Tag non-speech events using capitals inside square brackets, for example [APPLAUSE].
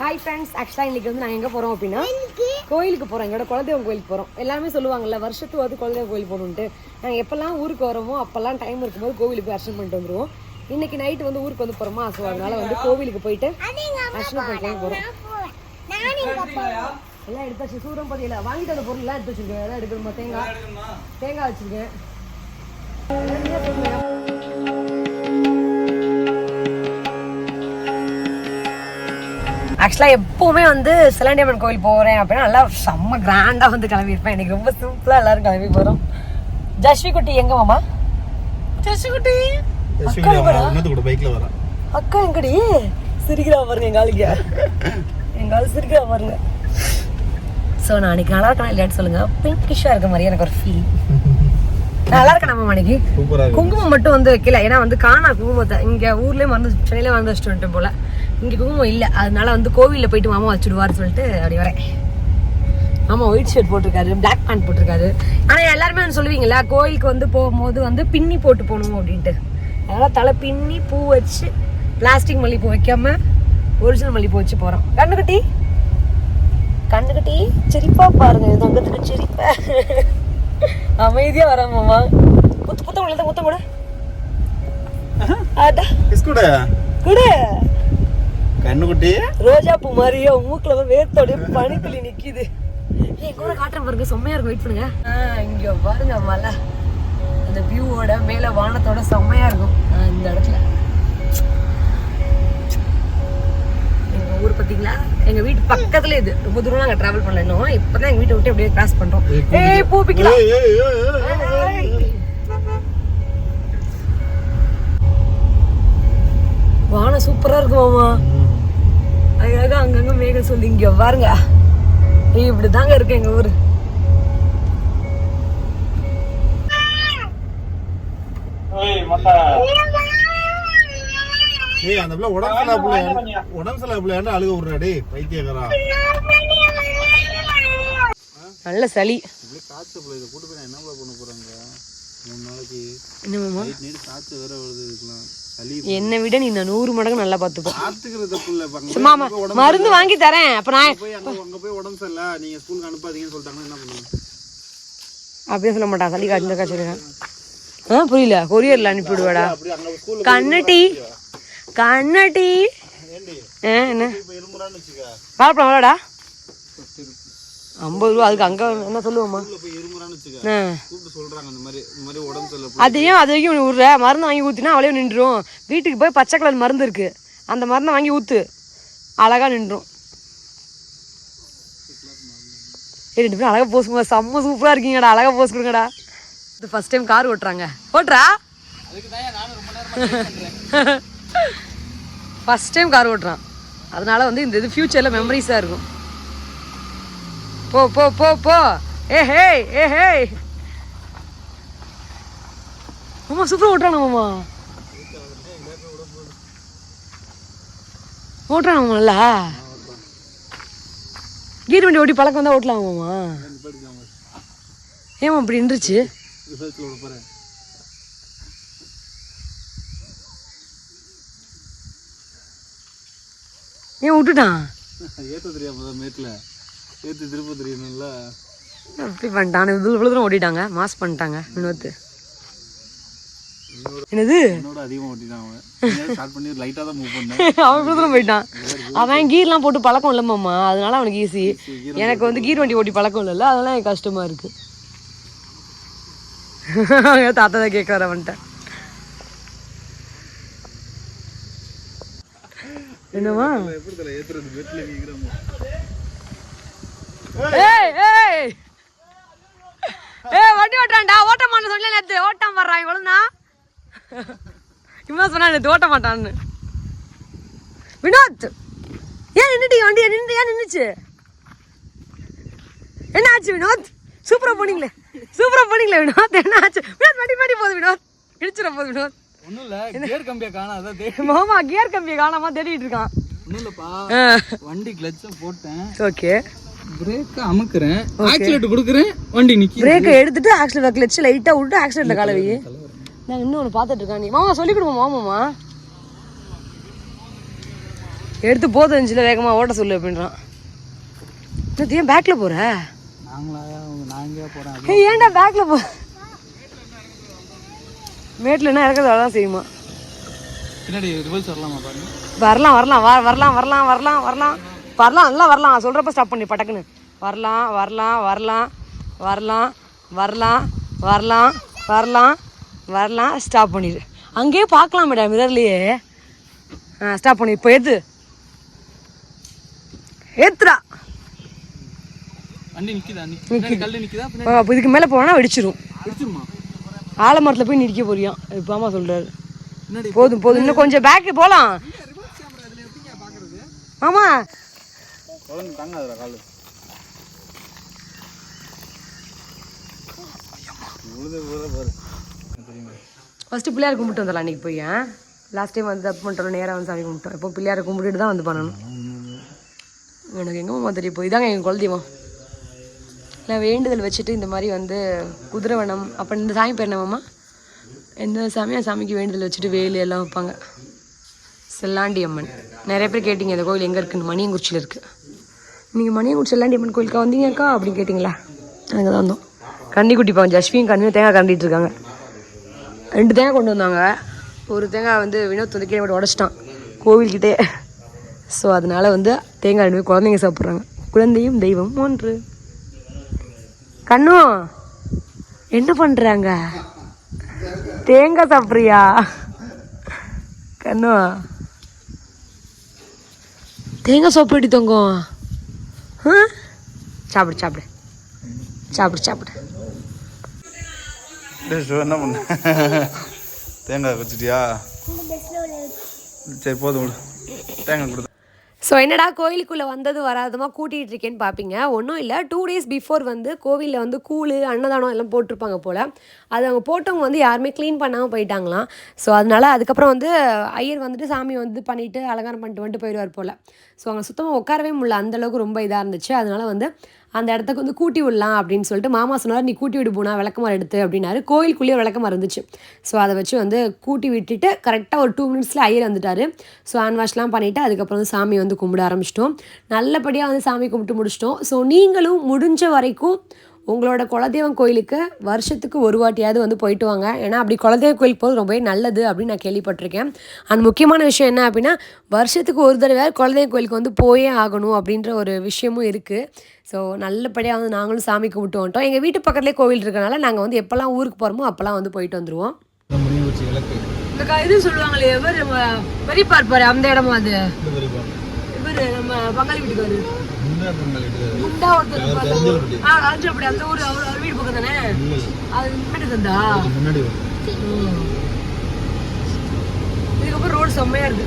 Hi friends ஆக்சுவலாக இன்னைக்கு வந்து நாங்கள் எங்கே போகிறோம் அப்படின்னா கோயிலுக்கு. போகிறோம் எங்களோட குலதெய்வம் கோயிலுக்கு போகிறோம் எல்லாமே சொல்லுவாங்கல்ல வருஷத்துக்கு வந்து குலதெய்வ கோயில் போகணுன்ட்டு நாங்கள் எப்போல்லாம் ஊருக்கு வரோமோ அப்போல்லாம் டைம் இருக்கும்போது கோவிலுக்கு போய் அர்ச்சனை பண்ணிட்டு வந்துருவோம். இன்னைக்கு நைட்டு வந்து ஊருக்கு வந்து போகிறோமா ஸோ அதனால வந்து கோவிலுக்கு போயிட்டு அர்ச்சனை பண்ணிட்டு போகிறோம் எல்லாம் எடுத்தாச்சு சூரம் பதியில வாங்கிட்டு வந்த பொருள் எல்லாம் எடுத்து வச்சிருக்கேன். எல்லாம் எடுக்கணுமா? தேங்காய். தேங்காய் வச்சிருக்கேன். ஆக்சுவலாக எப்போவுமே வந்து சிலண்டியம்மன் கோயில் போகிறேன் அப்படின்னா நல்லா செம்ம கிராண்டாக வந்து கிளம்பியிருப்பேன். எனக்கு ரொம்ப சிம்பிளாக எல்லாரும் கிளம்பி போகிறோம் ஜஸ்வி குட்டி எங்க மாமா? ஜஸ்வி குட்டி அக்கா எங்கடா? இன்னத்து கூட பைக்ல வரேன். அக்கா எங்கடி? சிரிக்கிறா பாருங்க எங்க ஆளுக்கு எங்க ஆளு சிரிக்கிறா பாருங்க. ஸோ நான் அன்னைக்கு நல்லா இருக்கணும் இல்லையான்னு சொல்லுங்க. பிங்கிஷாக இருக்க மாதிரி எனக்கு ஒரு ஃபீல் நல்லா இருக்கேன் நம்ம இருக்கு. குங்குமம் மட்டும் வந்து வைக்கல. ஏன்னா வந்து காணா குங்குமத்தை இங்க ஊர்லயே மறந்து சென்னையில மறந்து வச்சுட்டு போல. இங்க குங்குமம் இல்ல. அதனால வந்து கோவில்ல போயிட்டு மாமா வச்சுடுவாரு சொல்லிட்டு அப்படி வரேன். ஆமா ஒயிட் ஷர்ட் போட்டிருக்காரு பிளாக் பேண்ட் போட்டிருக்காரு. ஆனா எல்லாருமே வந்து சொல்லுவீங்கல்ல கோயிலுக்கு வந்து போகும்போது வந்து பின்னி போட்டு போகணும் அப்படின்ட்டு. அதனால தலை பின்னி பூ வச்சு பிளாஸ்டிக் மல்லிப்பூ வைக்காம ஒரிஜினல் மல்லிப்பூ வச்சு போறோம். கண்ணுக்குட்டி? கண்ணுக்குட்டி சிரிப்பா பாருங்க. தங்கத்துக்கு சிரிப்பா. அமைதியா வரேன் மாமா. புத்து புத்தம் உள்ளத புத்தம் கூட. பிஸ்கூட குடு. கண்ணுக்குட்டி. ரோஜா பூ மாதிரியே மூக்குல வேர்த்தோட பனித்துளி நிக்குது. ஏய் கூட காட்டுறேன் பாருங்க செம்மையா இருக்கும். வெயிட் பண்ணுங்க. ஆ, இங்க பாருங்க மலை. அந்த வியூவோட மேல வானத்தோட செம்மையா இருக்கும். இந்த இடத்துல. எங்க ஊர் பாத்தீங்களா எங்க வீட்டு பக்கத்துல இது. ரொம்ப தூரம் நாங்க டிராவல் பண்ணல இன்னும். இப்பதான் எங்க வீட்டை விட்டு அப்படியே கிராஸ் பண்றோம். ஏய் பூ பிக்கலாம். வானம் சூப்பரா இருக்கு மாமா அழகா அங்கங்க மேகம் சொல்லி இங்க பாருங்க. ஏய் இப்படிதாங்க இருக்கு எங்க ஊரு. ஏய் அந்த பிள்ளை உடம்பு சரியில்லை பிள்ளை உடம்பு சரியில்லை பிள்ளை அழுக விடுறா டேய் பைத்தியக்காரா. நல்ல சளி. இப்படி காய்ச்ச பிள்ளை இதை கூட்டு போய் நான் என்ன பண்ண போறாங்க? மூணு நாளைக்கு என்ன நைட் வேற வருது விட நீ நான் நூறு மடங்கு நல்லா பாத்துப்ப பார்த்துக்கிறது புள்ள மாமா மருந்து வாங்கி தரேன். அப்ப நான் போய் அங்க அங்க போய் உடம்பு சரியில்லை. நீங்க ஸ்கூலுக்கு அனுப்பாதீங்கன்னு சொல்லிட்டாங்கன்னா என்ன பண்ணுங்க அப்படியே சொல்ல மாட்டான். சளி காய்ச்சல் காய்ச்சல் ஆ புரியல. கொரியர்ல அனுப்பி விடுவாடா அப்படி அங்க ஸ்கூல்ல கண்ணட்டி கண்ணட்டி என்ன? வாழைப்பழம் எவ்வளோடா ஐம்பது ரூபா. அதுக்கு அங்க என்ன சொல்லுவோம்மா? அதையும் அது வரைக்கும் விட்ற மருந்து வாங்கி ஊற்றினா அவளே நின்றுரும். வீட்டுக்கு போய் பச்சை கலர் மருந்து இருக்கு. அந்த மருந்தை வாங்கி ஊற்று அழகா நின்றும் ஏய், ரெண்டு பேரும் அழகா போஸ் செம்ம சூப்பராக இருக்கீங்கடா. அழகா போஸ் கொடுங்கடா. இது ஃபர்ஸ்ட் டைம் கார் ஓட்டுறாங்க. ஓட்டுறா. ஃபர்ஸ்ட் டைம் கார் ஓட்டுறான். அதனால வந்து இந்த இது ஃப்யூச்சரில் மெமரிஸாக இருக்கும். போ போ போ போ. ஏ ஏஹே ஏ மாமா சூப்பராக ஓட்டுறாங்க மாமா? ஓட்டுறாங்க மாமா நல்லா? கீர் வண்டி ஓட்டி பழக்கம் தான் ஓட்டலாம் மாமா? ஏமா அப்படி நின்றுச்சு? போறேன் ஏன் விட்டுட்டான்? ஏத்த தெரியாம மேட்டில் மேட்ல. ஏத்து திருப்ப தெரியணும்ல. அப்படி பண்ணிட்டான் இவ்வளோ இவ்வளோ தூரம் ஓட்டிட்டாங்க. மாஸ் பண்ணிட்டாங்க. வினோத்து. என்னது? அவன். [LAUGHS] போயிட்டான். அவன் கீர்லாம் போட்டு பழக்கம் இல்லை மாமா. அதனால அவனுக்கு ஈஸி எனக்கு வந்து கீர் வண்டி ஓட்டி பழக்கம் இல்லைல்ல அதெல்லாம் எனக்கு கஷ்டமா இருக்கு. [LAUGHS] தாத்தா தான் கேட்க வர வந்துட்டேன் என்னவா ஏய் ஏய். ஏய் வண்டி ஓட்டுறான்டா ஓட்ட மாட்டேன் சொல்லல நேத்து. ஓட்டாம வர்றான் இவ்வளோனா இவன் சொன்னா நேத்து ஓட்ட மாட்டான்னு. வினோத் ஏன் நின்னுட்டி வண்டி நின்று ஏன் நின்னுச்சு? என்ன ஆச்சு வினோத்? சூப்பரா போனீங்களே. சூப்பரா போனீங்களே வினோத். என்ன ஆச்சு வினோத் வண்டி மாடி போகுது வினோத். இடிச்சிட போகுது வினோத். ஒண்ணும் இல்ல கியர் கம்பியா மாமா கியர் காணாம தேடிட்டு இருக்கான். இல்லப்பா வண்டி கிளட்ச போட்டேன். ஓகே பிரேக் அமுக்குறேன். ஆக்சிலேட் கொடுக்குறேன். வண்டி நிக்கி பிரேக்கை எடுத்துட்டு ஆக்சிடென்ட் கிளச்சு லைட்டா விட்டு ஆக்சிடென்ட்ல கால வை. நான் இன்னொன்று பார்த்துட்டு இருக்கேன். நீ மாமா சொல்லி கொடுமா மாமாமா எடுத்து போதும் இருந்துச்சுல வேகமாக ஓட்ட சொல்லு அப்படின்றான். ஏன் பேக்கில் போகிற ஏன்டா பேக்கில் போ? மேட்டில் என்ன இறக்குறது அவ்வளோதான் செய்யுமா. வரலாமா வரலாம் வரலாம் வர வரலாம் வரலாம் வரலாம் வரலாம். வரலாம் நல்லா வரலாம். சொல்கிறப்ப ஸ்டாப் பண்ணி பட்டக்குன்னு வரலாம் வரலாம் வரலாம் வரலாம் வரலாம் வரலாம் வரலாம் வரலாம். ஸ்டாப் பண்ணிடு அங்கேயே பார்க்கலாம் மேடம் மிரர்லையே ஆ ஸ்டாப் பண்ணி இப்போ நிக்குதா? பின்னாடி அப்போ இதுக்கு மேலே போனால் வெடிச்சிரும். பிடிச்சிருமா ஆலமரத்தில் போய் நிற்க போறியாம். இப்போ ஆமாம் சொல்கிறாரு போதும் போதும். இன்னும் கொஞ்சம் பேக்கு போகலாம் ஆமா. தொடர்ந்து தாங்காதுடா கால். உழுது உழுத பாரு. ஃபஸ்ட்டு பிள்ளையார் கும்பிட்டு வந்துடலாம் அன்றைக்கி போய் லாஸ்ட் டைம் வந்து தப்பு பண்ணுறோம் நேராக வந்து சாமி கும்பிட்டோம். இப்போ பிள்ளையாரை கும்பிட்டுட்டு தான் வந்து பண்ணணும். எனக்கு எங்கே மாமா தெரியும் இப்போ இதாங்க எங்கள் குலதெய்வம். நான் வேண்டுதல் வச்சுட்டு இந்த மாதிரி வந்து குதிரவனம் அப்போ இந்த சாமி பேர் என்ன எந்த சாமியாக சாமிக்கு வேண்டுதல் வச்சுட்டு வேலு எல்லாம் வைப்பாங்க. செல்லாண்டி அம்மன் நிறைய பேர் கேட்டிங்க இந்த கோயில் எங்கே இருக்குன்னு. மணியங்குறிச்சியில் இருக்குது நீங்கள் மணியங்குறிச்சி செல்லாண்டி அம்மன் கோயிலுக்கா வந்தீங்கக்கா அப்படின்னு கேட்டிங்களா? அங்கே தான் வந்தோம். கன்னிக்குட்டி குட்டிப்பாங்க ஜஸ்வியும் கண்ணியும் தேங்காய் கண்டிட்டு இருக்காங்க. ரெண்டு தேங்காய் கொண்டு வந்தாங்க. ஒரு தேங்காய் வந்து வினோத் வந்து கீழே போட்டு உடச்சிட்டான். கோவில்கிட்டே ஸோ அதனால வந்து தேங்காய் ரெண்டு குழந்தைங்க சாப்பிட்றாங்க. குழந்தையும் தெய்வம் ஒன்று. கண்ணு என்ன பண்ணுறாங்க தேங்காய் சாப்பிட்றியா? கண்ணு தேங்காய் சாப்பிட்டு எப்படி தொங்கும்? சாப்பிடு சாப்பிடு. சாப்பிடு சாப்பிடு. என்ன பண்ண? தேங்காய் வச்சுட்டியா சரி போதும் தேங்காய் கொடு ஸோ என்னடா கோயிலுக்குள்ளே வந்தது வராதமாக கூட்டிகிட்டு இருக்கேன்னு பார்ப்பீங்க ஒன்றும் இல்லை. டூ டேஸ் பிஃபோர் வந்து கோவிலில் வந்து கூழ் அன்னதானம் எல்லாம் போட்டிருப்பாங்க போல். அது அவங்க போட்டவங்க வந்து யாருமே க்ளீன் பண்ணாமல் போயிட்டாங்களாம். ஸோ அதனால அதுக்கப்புறம் வந்து ஐயர் வந்துட்டு சாமி வந்து பண்ணிவிட்டு அலங்காரம் பண்ணிட்டு வந்துட்டு போயிடுவார் போல். ஸோ அங்கே சுத்தமாக உட்காரவே முடியல. அந்தளவுக்கு ரொம்ப இதாக இருந்துச்சு. அதனால வந்து அந்த இடத்துக்கு வந்து கூட்டி விடலாம் அப்படின்னு சொல்லிட்டு மாமா சொன்னார் நீ கூட்டி விடு போனா விளக்கமாறு எடுத்து அப்படின்னாரு. கோயிலுக்குள்ளேயே ஒரு விளக்கமாறு இருந்துச்சு. ஸோ அதை வச்சு வந்து கூட்டி விட்டுட்டு கரெக்டாக ஒரு டூ மினிட்ஸில் ஐயர் வந்துட்டார். ஸோ ஹேண்ட் வாஷ்லாம் பண்ணிவிட்டு அதுக்கப்புறம் வந்து சாமி வந்து கும்பிட ஆரம்பிச்சிட்டோம். நல்லபடியாக வந்து சாமி கும்பிட்டு முடிச்சிட்டோம். ஸோ நீங்களும் முடிஞ்ச வரைக்கும் உங்களோட குலதெய்வம் கோயிலுக்கு வருஷத்துக்கு ஒரு வாட்டியாவது வந்து போயிட்டு வாங்க. ஏன்னா அப்படி குலதெய்வ கோயிலுக்கு போகிறது ரொம்பவே நல்லது அப்படின்னு நான் கேள்விப்பட்டிருக்கேன். அந்த முக்கியமான விஷயம் என்ன அப்படின்னா வருஷத்துக்கு ஒரு தடவை குலதெய்வ கோயிலுக்கு வந்து போயே ஆகணும் அப்படின்ற ஒரு விஷயமும் இருக்குது ஸோ நல்லபடியாக வந்து நாங்களும் சாமி கும்பிட்டு வந்துட்டோம். எங்கள் வீட்டு பக்கத்துலேயே கோவில் இருக்கனால நாங்கள் வந்து எப்போல்லாம் ஊருக்கு போகிறோமோ அப்போல்லாம் வந்து போயிட்டு வந்துடுவோம் இது சொல்லுவாங்களே இவர் பெரிய பார்ப்பாரு அந்த இடமா அது? இவர் நம்ம பங்காளி வீட்டுக்கு வருது முன்னாடி பொங்கல் இட்டு முண்டா ஒருத்தர். ஆ அஞ்சப்படி அந்த ஊர் அவர் அவர் வீடு பக்கம் தானே அது முன்னாடி தந்தா முன்னாடி இதுக்கப்புறம் ரோடு செம்மையா இருக்கு.